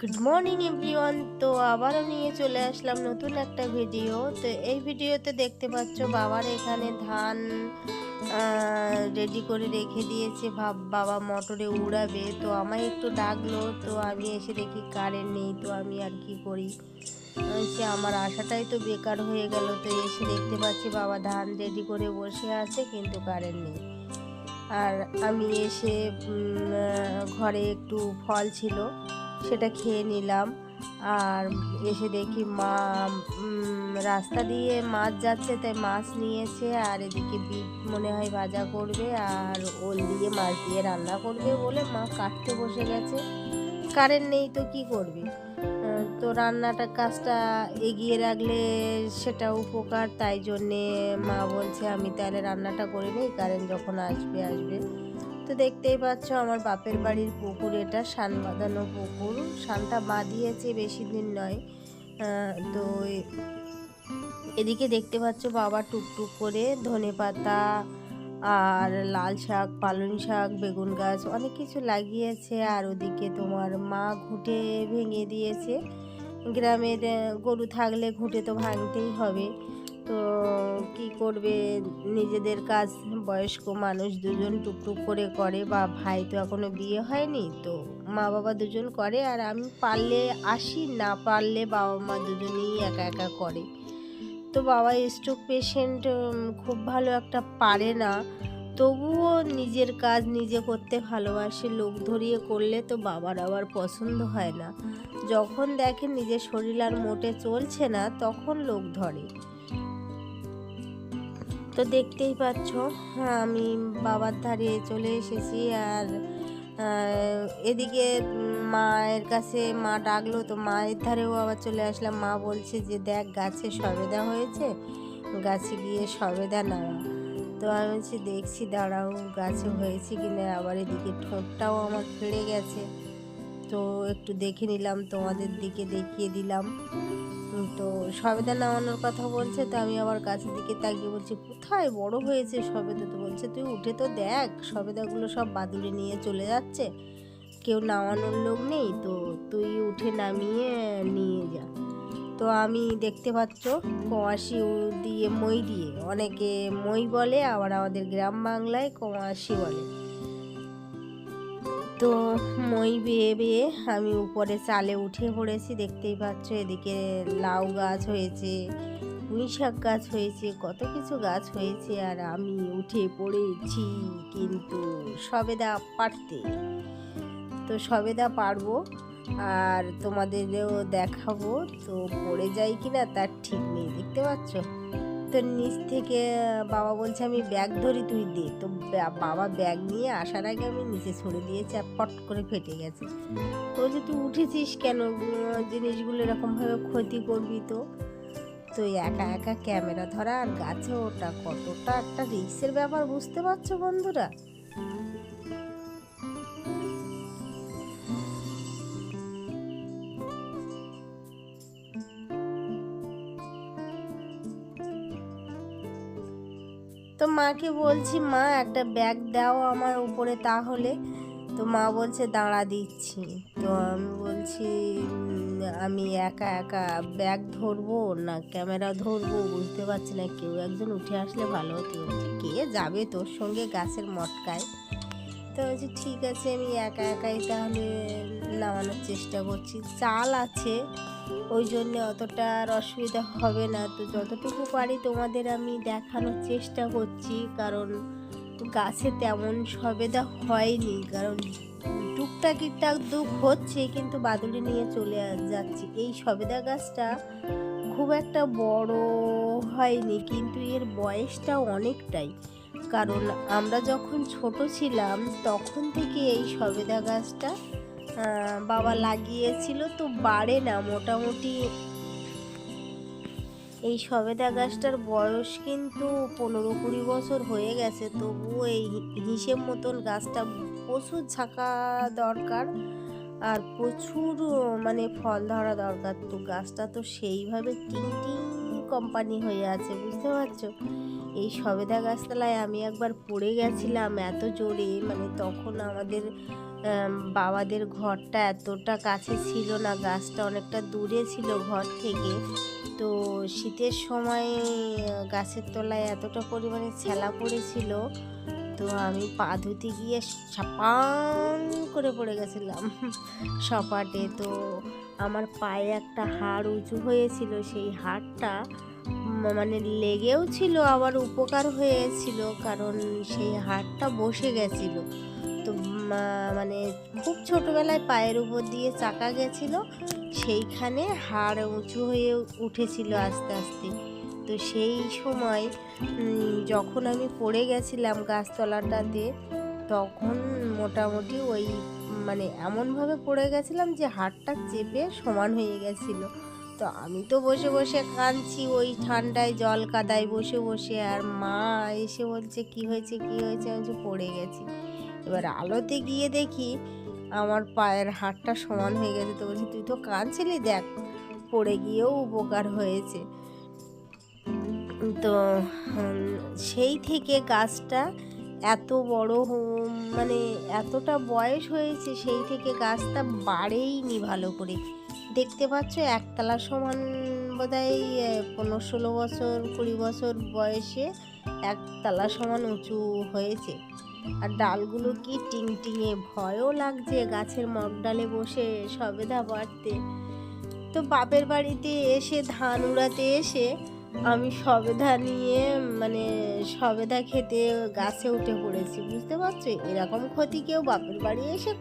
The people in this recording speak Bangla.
গুড মর্নিং এভরিওয়ান তো আবারও নিয়ে চলে আসলাম নতুন একটা ভিডিও তো এই ভিডিওতে দেখতে পাচ্ছ বাবার এখানে ধান রেডি করে রেখে দিয়েছে। ভাব, বাবা মোটরে উড়াবে। তো আমায় একটু ডাকলো। তো আমি এসে দেখি কারেন্ট নেই। তো আমি আর কি করি? সে আমার আশাটাই তো বেকার হয়ে গেল, তো এসে দেখতে পাচ্ছি বাবা ধান রেডি করে বসে আছে, কিন্তু কারেন্ট নেই। আর আমি এসে ঘরে একটু ফল ছিল, সেটা খেয়ে নিলাম। আর এসে দেখি মা রাস্তা দিয়ে মাছ যাচ্ছে, তাই মাছ নিয়েছে, আর এদিকে বিট মনে হয় ভাজা করবে, আর ওল দিয়ে মাছ দিয়ে রান্না করবে বলে মা কাটতে বসে গেছে। কারেন্ট নেই তো কি করবে? তো রান্নাটা কাজটা এগিয়ে রাখলে সেটা উপকার। তাই জন্যে মা বলছে, আমি তাহলে রান্নাটা করে নিই, কারেন্ট যখন আসবে আসবে। তো দেখতেই পাচ্ছ আমার বাপের বাড়ির পুকুর এটা, শান বাঁধানো পুকুর। শানটা বাঁধিয়েছে, বেশি দিন নয়। তো এদিকে দেখতে পাচ্ছ বাবা টুকটুক করে ধনে পাতা আর লাল শাক, পালং শাক, বেগুন গাছ অনেক কিছু লাগিয়েছে। আর ওদিকে তোমার মা ঘুঁটে ভেঙে দিয়েছে। গ্রামের গরু থাকলে ঘুঁটে তো ভাঙতেই হবে। তো কি করবে? নিজেদের কাজ বয়স্ক মানুষ দুজন টুকটুক করে করে। বা ভাই তো এখনও বিয়ে হয়নি, তো মা বাবা দুজন করে। আর আমি পারলে আসি, না পারলে বাবা মা দুজনেই একা একা করে। তো বাবা স্ট্রোক পেশেন্ট খুব ভালো একটা পারে না। তবুও নিজের কাজ নিজে করতে ভালোবাসে লোক ধরিয়ে করলে তো বাবার আবার পছন্দ হয় না। যখন দেখে নিজের শরীর আর মোটে চলছে না তখন লোক ধরে। তো দেখতেই পাচ্ছ হ্যাঁ, আমি বাবার ধারে চলে এসেছি আর এদিকে মায়ের কাছে মা ডাকলো তো মায়ের ধারেও আবার চলে আসলাম। মা বলছে যে দেখ গাছে সবেদা হয়েছে গাছে গিয়ে সবেদা নেওয়া তো আমি বলছি, দেখছি, দাঁড়াও, গাছে হয়েছে কি না আবার এদিকে ঠোঁটটাও আমার ফেড়ে গেছে। তো একটু দেখে নিলাম, তোমাদের দিকে দেখিয়ে দিলাম। তো সবেদা নামানোর কথা বলছে, তো আমি আবার গাছের দিকে তাকিয়ে বলছি, কোথায় বড় হয়েছে সবেদা? তো বলছে, তুই উঠে তো দেখ, সবেদাগুলো সব বাদুড়ে নিয়ে চলে যাচ্ছে। কেউ নামানোর লোক নেই, তো তুই উঠে নামিয়ে নিয়ে যা। তো আমি দেখতে পাচ্ছ, কোয়াশি দিয়ে মই দিয়ে। অনেকে মই বলে, আবার আমাদের গ্রাম বাংলায় কোয়াশি বলে। তো মই বেয়ে বেয়ে আমি উপরে চালে উঠে পড়েছি, দেখতেই পাচ্ছ এদিকে লাউ গাছ হয়েছে, পুঁই শাক গাছ হয়েছে, কত কিছু গাছ হয়েছে, আর আমি উঠে পড়েছি কিন্তু সবেদা পারতে তো সবেদা পারব আর তোমাদেরও দেখাবো তো পড়ে যাই কি না তার ঠিক নেই, দেখতে পাচ্ছ? তো নিচ থেকে বাবা বলছে আমি ব্যাগ ধরি, তুই দে। তো বাবা ব্যাগ নিয়ে আসার আগে আমি নিচে ছড়ে দিয়েছি আর পট করে ফেটে গেছে। তো বলছে, তুই উঠেছিস কেন? জিনিসগুলো এরকমভাবে ক্ষতি করবি তো? তো একা একা ক্যামেরা ধরা আর গাছে ওটা কতটা একটা রিক্সের ব্যাপার, বুঝতে পারছ বন্ধুরা? তো মাকে বলছি, মা, একটা ব্যাগ দাও আমার উপরে তাহলে। তো মা বলছে, দাঁড়া, দিচ্ছি। তো আমি বলছি আমি একা একা ব্যাগ ধরবো না ক্যামেরা ধরবো বুঝতে পারছি না, কেউ একজন উঠে আসলে ভালো হতো। কে যাবে তোর সঙ্গে গাছের মটকায়? তো বলছি, ঠিক আছে, আমি একা একাই তাহলে নামানোর চেষ্টা করছি। চাল আছে ওই জন্য অতটা আর অসুবিধা হবে না। তো যতটুকু পারি তোমাদের আমি দেখানোর চেষ্টা করছি, কারণ গাছে তেমন সবেদা হয়নি। কারণ টুকটাক টুকটাক দুঃখ হচ্ছে, কিন্তু বাদুড়ি নিয়ে চলে যাচ্ছি। এই সবেদা গাছটা খুব একটা বড় হয়নি, কিন্তু এর বয়সটা অনেকটাই। কারণ আমরা যখন ছোট ছিলাম, তখন থেকে এই সবেদা গাছটা বাবা লাগিয়েছিল তো বাড়ে না মোটামুটি। এই সবেদা গাছটার বয়স কিন্তু পনেরো কুড়ি বছর হয়ে গেছে তবুও এই হিসেব মতন গাছটা প্রচুর ছাকা দরকার আর প্রচুর মানে ফল ধরা দরকার। তো গাছটা তো সেইভাবে টিং টিং কোম্পানি হয়ে আছে বুঝতে পারছ? এই সবেদা গাছতলায় আমি একবার পড়ে গেছিলাম এত জোরে মানে তখন আমাদের আম, বাবাদের ঘরটা এতটা কাছে ছিল না, গাছটা অনেকটা দূরে ছিল ঘর থেকে। তো শীতের সময় গাছের তলায় এতটা পরিমাণে ছেলা পড়েছিল, তো আমি পা ধুতে গিয়ে ছাপান করে পড়ে গেছিলাম সপাটে। তো আমার পায়ে একটা হাড় উঁচু হয়েছিল, সেই হাড়টা মানে লেগেও ছিল, আবার উপকার হয়েছিল, কারণ সেই হাড়টা বসে গেছিল। তো মানে খুব ছোটোবেলায় পায়ের উপর দিয়ে চাকা গেছিল, সেইখানে হাড় উঁচু হয়ে উঠেছিল আস্তে আস্তে। তো সেই সময় যখন আমি পড়ে গেছিলাম গাছতলাটাতে, তখন মোটামুটি ওই মানে এমনভাবে পড়ে গেছিলাম যে হাড়টা চেপে সমান হয়ে গেছিল। তো আমি তো বসে বসে কাঁদছি, ওই ঠান্ডায় জল কাদায় বসে বসে, আর মা এসে বলছে, কি হয়েছে কি হয়েছে? আমি পড়ে গেছি। এবার আলোতে গিয়ে দেখি আমার পায়ের হাড়টা সমান হয়ে গেছে। তো বলছি, তুই তো কাঁদছিলি, দেখ, পড়ে গিয়েও উপকার হয়েছে। তো সেই থেকে গাছটা এত বড় মানে এতটা বয়স হয়েছে, সেই থেকে গাছটা বাড়েইনি ভালো করে। দেখতে পাচ্ছ, একতলা সমান বোধহয় পনেরো ষোলো বছর, কুড়ি বছর বয়সে একতলা সমান উঁচু হয়েছে। আর ডালগুলো কি টিং টিংয়ে ভয়ও লাগছে গাছের মগডালে বসে সবেদা বাড়তে। তো বাপের বাড়িতে এসে ধান উড়াতে এসে আমি সবেদা নিয়ে মানে সবেদা খেতে গাছে উঠে পড়েছি, বুঝতে পারছ? এরকম ক্ষতি কেউ বাপের বাড়ি এসে